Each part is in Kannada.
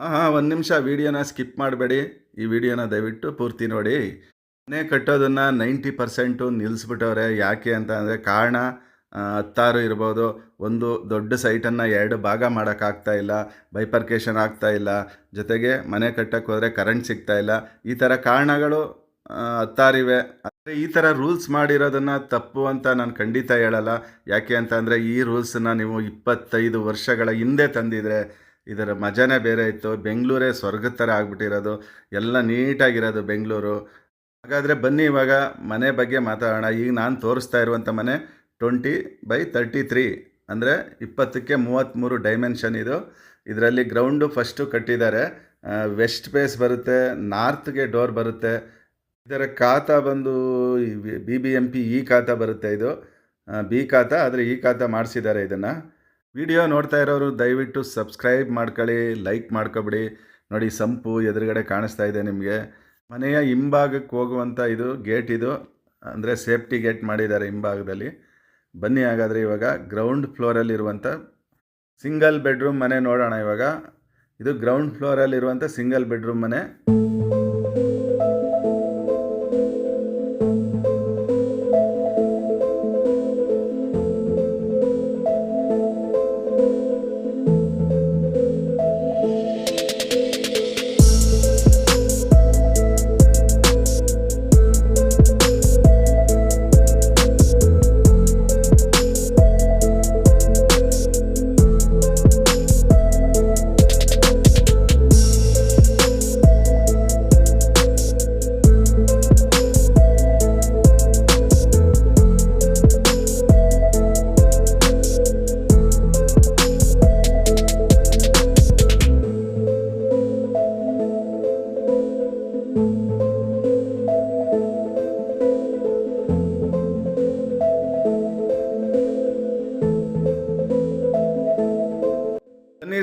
ಹಾಂ ಒಂದು ನಿಮಿಷ ವೀಡಿಯೋನ ಸ್ಕಿಪ್ ಮಾಡಬೇಡಿ. ಈ ವಿಡಿಯೋನ ದಯವಿಟ್ಟು ಪೂರ್ತಿ ನೋಡಿ. ಮನೆ ಕಟ್ಟೋದನ್ನು ನೈಂಟಿ ಪರ್ಸೆಂಟು ನಿಲ್ಲಿಸ್ಬಿಟ್ಟವ್ರೆ ಯಾಕೆ ಅಂತ ಅಂದರೆ ಕಾರಣ ಹತ್ತಾರು ಇರ್ಬೋದು. ಒಂದು ದೊಡ್ಡ ಸೈಟನ್ನು ಎರಡು ಭಾಗ ಮಾಡೋಕ್ಕಾಗ್ತಾ ಇಲ್ಲ. ಬೈಪರ್ಕೇಷನ್ ಆಗ್ತಾ ಇಲ್ಲ. ಜೊತೆಗೆ ಮನೆ ಕಟ್ಟಕ್ಕೆ ಹೋದರೆ ಕರೆಂಟ್ ಸಿಗ್ತಾ ಇಲ್ಲ. ಈ ಥರ ಕಾರಣಗಳು ಹತ್ತಾರಿವೆ ಅಂದರೆ ಈ ಥರ ರೂಲ್ಸ್ ಮಾಡಿರೋದನ್ನು ತಪ್ಪು ಅಂತ ನಾನು ಖಂಡಿತ ಹೇಳಲ್ಲ. ಯಾಕೆ ಅಂತ ಈ ರೂಲ್ಸನ್ನು ನೀವು ಇಪ್ಪತ್ತೈದು ವರ್ಷಗಳ ಹಿಂದೆ ತಂದಿದ್ರೆ ಇದರ ಮಜಾನೇ ಬೇರೆ ಇತ್ತು. ಬೆಂಗಳೂರೇ ಸ್ವರ್ಗದ ಥರ ಆಗ್ಬಿಟ್ಟಿರೋದು. ಎಲ್ಲ ನೀಟಾಗಿರೋದು ಬೆಂಗಳೂರು. ಹಾಗಾದರೆ ಬನ್ನಿ ಇವಾಗ ಮನೆ ಬಗ್ಗೆ ಮಾತಾಡೋಣ. ಈಗ ನಾನು ತೋರಿಸ್ತಾ ಇರುವಂಥ ಮನೆ ಟ್ವೆಂಟಿ ಬೈ ತರ್ಟಿ ತ್ರೀ ಅಂದರೆ ಇಪ್ಪತ್ತಕ್ಕೆ ಮೂವತ್ತ್ಮೂರು ಡೈಮೆನ್ಷನ್ ಇದು. ಇದರಲ್ಲಿ ಗ್ರೌಂಡು ಫಸ್ಟು ಕಟ್ಟಿದ್ದಾರೆ. ವೆಸ್ಟ್ ಫೇಸ್ ಬರುತ್ತೆ ನಾರ್ತ್ಗೆ ಡೋರ್ ಬರುತ್ತೆ. ಇದರ ಖಾತ ಬಂದು ಬಿ ಬಿ ಎಂ ಪಿ ಈ ಖಾತ ಬರುತ್ತೆ ಇದು. ಬಿ ಖಾತ, ಆದರೆ ಈ ಖಾತ ಮಾಡಿಸಿದ್ದಾರೆ ಇದನ್ನು. ವಿಡಿಯೋ ನೋಡ್ತಾ ಇರೋರು ದಯವಿಟ್ಟು ಸಬ್ಸ್ಕ್ರೈಬ್ ಮಾಡ್ಕೊಳ್ಳಿ, ಲೈಕ್ ಮಾಡ್ಕೊಬಿಡಿ. ನೋಡಿ, ಸಂಪು ಎದುರುಗಡೆ ಕಾಣಿಸ್ತಾ ಇದೆ ನಿಮಗೆ. ಮನೆಯ ಹಿಂಭಾಗಕ್ಕೆ ಹೋಗುವಂಥ ಇದು ಗೇಟ್ ಇದು. ಅಂದರೆ ಸೇಫ್ಟಿ ಗೇಟ್ ಮಾಡಿದ್ದಾರೆ ಹಿಂಭಾಗದಲ್ಲಿ. ಬನ್ನಿ ಹಾಗಾದರೆ ಇವಾಗ ಗ್ರೌಂಡ್ ಫ್ಲೋರಲ್ಲಿರುವಂಥ ಸಿಂಗಲ್ ಬೆಡ್ರೂಮ್ ಮನೆ ನೋಡೋಣ ಇವಾಗ. ಇದು ಗ್ರೌಂಡ್ ಫ್ಲೋರಲ್ಲಿರುವಂಥ ಸಿಂಗಲ್ ಬೆಡ್ರೂಮ್ ಮನೆ.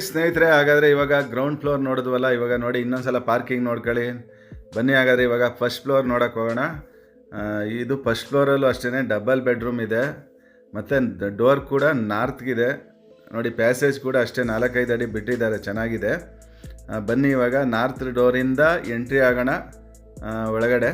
ಸ್ನೇಹಿತರೆ, ಹಾಗಾದರೆ ಇವಾಗ ಗ್ರೌಂಡ್ ಫ್ಲೋರ್ ನೋಡಿದ್ವಲ್ಲ, ಇವಾಗ ನೋಡಿ ಇನ್ನೊಂದ್ಸಲ ಪಾರ್ಕಿಂಗ್ ನೋಡ್ಕೊಳ್ಳಿ. ಬನ್ನಿ, ಹಾಗಾದರೆ ಇವಾಗ ಫಸ್ಟ್ ಫ್ಲೋರ್ ನೋಡೋಕೆ ಹೋಗೋಣ. ಇದು ಫಸ್ಟ್ ಫ್ಲೋರಲ್ಲೂ ಅಷ್ಟೇ ಡಬಲ್ ಬೆಡ್ರೂಮ್ ಇದೆ. ಮತ್ತು ಡೋರ್ ಕೂಡ ನಾರ್ತ್ಗಿದೆ ನೋಡಿ ಪ್ಯಾಸೇಜ್ ಕೂಡ ಅಷ್ಟೇ ನಾಲ್ಕೈದು ಅಡಿ ಬಿಟ್ಟಿದ್ದಾರೆ, ಚೆನ್ನಾಗಿದೆ. ಬನ್ನಿ ಇವಾಗ ನಾರ್ತ್ ಡೋರಿಂದ ಎಂಟ್ರಿ ಆಗೋಣ ಒಳಗಡೆ.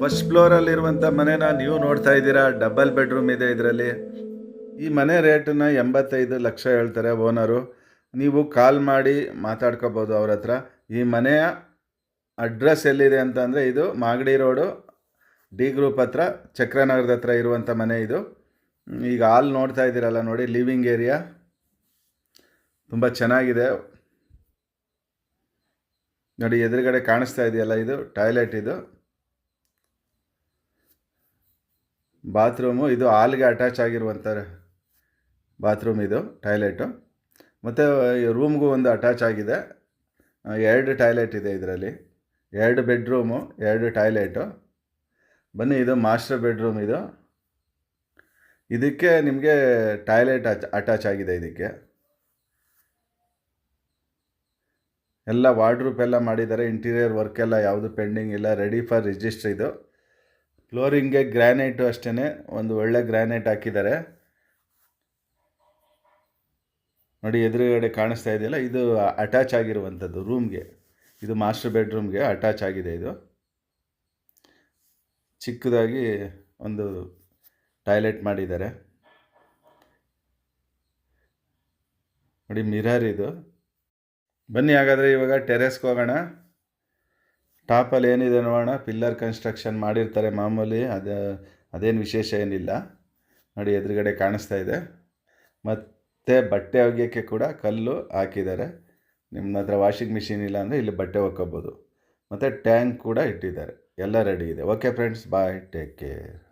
ಫಸ್ಟ್ ಫ್ಲೋರಲ್ಲಿರುವಂಥ ಮನೆನ ನೀವು ನೋಡ್ತಾ ಇದ್ದೀರಾ ಡಬಲ್ ಬೆಡ್ರೂಮ್ ಇದೆ ಇದರಲ್ಲಿ. ಈ ಮನೆ ರೇಟನ್ನ ಎಂಬತ್ತೈದು ಲಕ್ಷ ಹೇಳ್ತಾರೆ ಓನರು ನೀವು ಕಾಲ್ ಮಾಡಿ ಮಾತಾಡ್ಕೋಬೋದು ಅವ್ರ ಹತ್ರ. ಈ ಮನೆಯ ಅಡ್ರೆಸ್ ಎಲ್ಲಿದೆ ಅಂತ ಅಂದರೆ ಇದು ಮಾಗಡಿ ರೋಡು ಡಿ ಗ್ರೂಪ್ ಹತ್ರ, ಚಕ್ರನಗರದ ಹತ್ರ ಇರುವಂಥ ಮನೆ ಇದು. ಈಗ ಹಾಲ್ ನೋಡ್ತಾ ಇದ್ದೀರಲ್ಲ ನೋಡಿ ಲಿವಿಂಗ್ ಏರಿಯಾ ತುಂಬ ಚೆನ್ನಾಗಿದೆ. ನೋಡಿ, ಎದುರುಗಡೆ ಕಾಣಿಸ್ತಾ ಇದೆಯಲ್ಲ ಇದು ಟಾಯ್ಲೆಟ್ ಇದು. ಬಾತ್ರೂಮು, ಇದು ಹಾಲ್ಗೆ ಅಟ್ಯಾಚ್ ಆಗಿರುವಂಥ ಬಾತ್ರೂಮ್ ಇದು ಟಾಯ್ಲೆಟು ಮತ್ತು ರೂಮ್ಗೂ ಒಂದು ಅಟ್ಯಾಚ್ ಆಗಿದೆ. ಎರಡು ಟಾಯ್ಲೆಟ್ ಇದೆ ಇದರಲ್ಲಿ. ಎರಡು ಬೆಡ್ರೂಮು ಎರಡು ಟಾಯ್ಲೆಟು ಬನ್ನಿ, ಇದು ಮಾಸ್ಟರ್ ಬೆಡ್ರೂಮ್ ಇದು. ಇದಕ್ಕೆ ನಿಮಗೆ ಟಾಯ್ಲೆಟ್ ಅಟ್ಯಾಚ್ ಆಗಿದೆ ಇದಕ್ಕೆ. ಎಲ್ಲ ವಾರ್ಡ್ರೂಪ್ ಎಲ್ಲ ಮಾಡಿದ್ದಾರೆ ಇಂಟೀರಿಯರ್ ವರ್ಕ್ ಎಲ್ಲ ಯಾವುದು ಪೆಂಡಿಂಗ್ ಇಲ್ಲ ರೆಡಿ ಫಾರ್ ರಿಜಿಸ್ಟ್ರ್ ಇದು. ಫ್ಲೋರಿಂಗ್ಗೆ ಗ್ರ್ಯಾನೈಟು ಅಷ್ಟೇ ಒಂದು ಒಳ್ಳೆ ಗ್ರ್ಯಾನೈಟ್ ಹಾಕಿದ್ದಾರೆ. ನೋಡಿ, ಎದುರುಗಡೆ ಕಾಣಿಸ್ತಾ ಇದೆಯಲ್ಲ, ಇದು ಅಟ್ಯಾಚ್ ಆಗಿರುವಂಥದ್ದು ರೂಮ್ಗೆ. ಇದು ಮಾಸ್ಟರ್ ಬೆಡ್ರೂಮ್ಗೆ ಅಟ್ಯಾಚ್ ಆಗಿದೆ ಇದು. ಚಿಕ್ಕದಾಗಿ ಒಂದು ಟಾಯ್ಲೆಟ್ ಮಾಡಿದ್ದಾರೆ. ನೋಡಿ, ಮಿರರ್ ಇದು. ಬನ್ನಿ, ಹಾಗಾದರೆ ಇವಾಗ ಟೆರೆಸ್ಗೆ ಹೋಗೋಣ. ಟಾಪಲ್ಲಿ ಏನಿದೆ ನೋಡೋಣ. ಪಿಲ್ಲರ್ ಕನ್ಸ್ಟ್ರಕ್ಷನ್ ಮಾಡಿರ್ತಾರೆ ಮಾಮೂಲಿ. ಅದು, ಅದೇನು ವಿಶೇಷ ಏನಿಲ್ಲ. ನೋಡಿ ಎದುರುಗಡೆ ಕಾಣಿಸ್ತಾ ಇದೆ. ಮತ್ತು ಬಟ್ಟೆ ಒಗೆಯೋಕ್ಕೆ ಕೂಡ ಕಲ್ಲು ಹಾಕಿದ್ದಾರೆ. ನಿಮ್ಮ ಹತ್ರ ವಾಷಿಂಗ್ ಮಿಷಿನ್ ಇಲ್ಲ ಅಂದರೆ ಇಲ್ಲಿ ಬಟ್ಟೆ ಒಕ್ಕೋಬೋದು. ಮತ್ತು ಟ್ಯಾಂಕ್ ಕೂಡ ಇಟ್ಟಿದ್ದಾರೆ. ಎಲ್ಲ ರೆಡಿ ಇದೆ. Okay friends bye take care